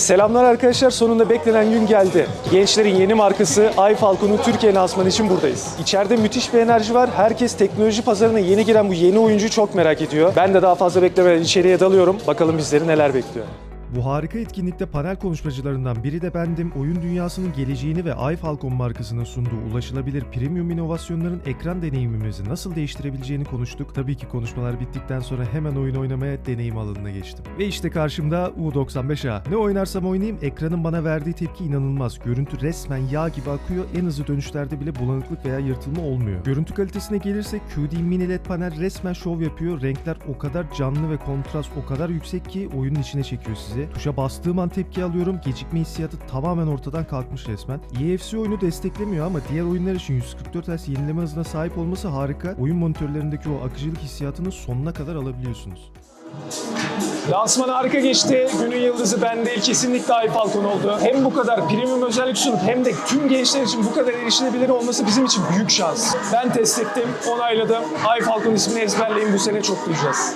Selamlar arkadaşlar. Sonunda beklenen gün geldi. Gençlerin yeni markası iFalcon'un Türkiye lansmanı için buradayız. İçeride müthiş bir enerji var. Herkes teknoloji pazarına yeni giren bu yeni oyuncuyu çok merak ediyor. Ben de daha fazla beklemeden içeriye dalıyorum. Bakalım bizleri neler bekliyor. Bu harika etkinlikte panel konuşmacılarından biri de bendim. Oyun dünyasının geleceğini ve iFalcon markasının sunduğu ulaşılabilir premium inovasyonların ekran deneyimimizi nasıl değiştirebileceğini konuştuk. Tabii ki konuşmalar bittikten sonra hemen oyun oynamaya deneyim alanına geçtim. Ve işte karşımda U95A. Ne oynarsam oynayayım ekranın bana verdiği tepki inanılmaz. Görüntü resmen yağ gibi akıyor. En hızlı dönüşlerde bile bulanıklık veya yırtılma olmuyor. Görüntü kalitesine gelirsek QD mini LED panel resmen şov yapıyor. Renkler o kadar canlı ve kontrast o kadar yüksek ki oyunun içine çekiyor sizi. Tuşa bastığım an tepki alıyorum. Gecikme hissiyatı tamamen ortadan kalkmış resmen. EFC oyunu desteklemiyor ama diğer oyunlar için 144 Hz yenileme hızına sahip olması harika. Oyun monitörlerindeki o akıcılık hissiyatını sonuna kadar alabiliyorsunuz. Lansman harika geçti. Günün yıldızı ben değil kesinlikle iFalcon oldu. Hem bu kadar premium özellik sunup hem de tüm gençler için bu kadar erişilebilir olması bizim için büyük şans. Ben test ettim, onayladım. iFalcon ismini ezberleyin bu sene çok duyacağız.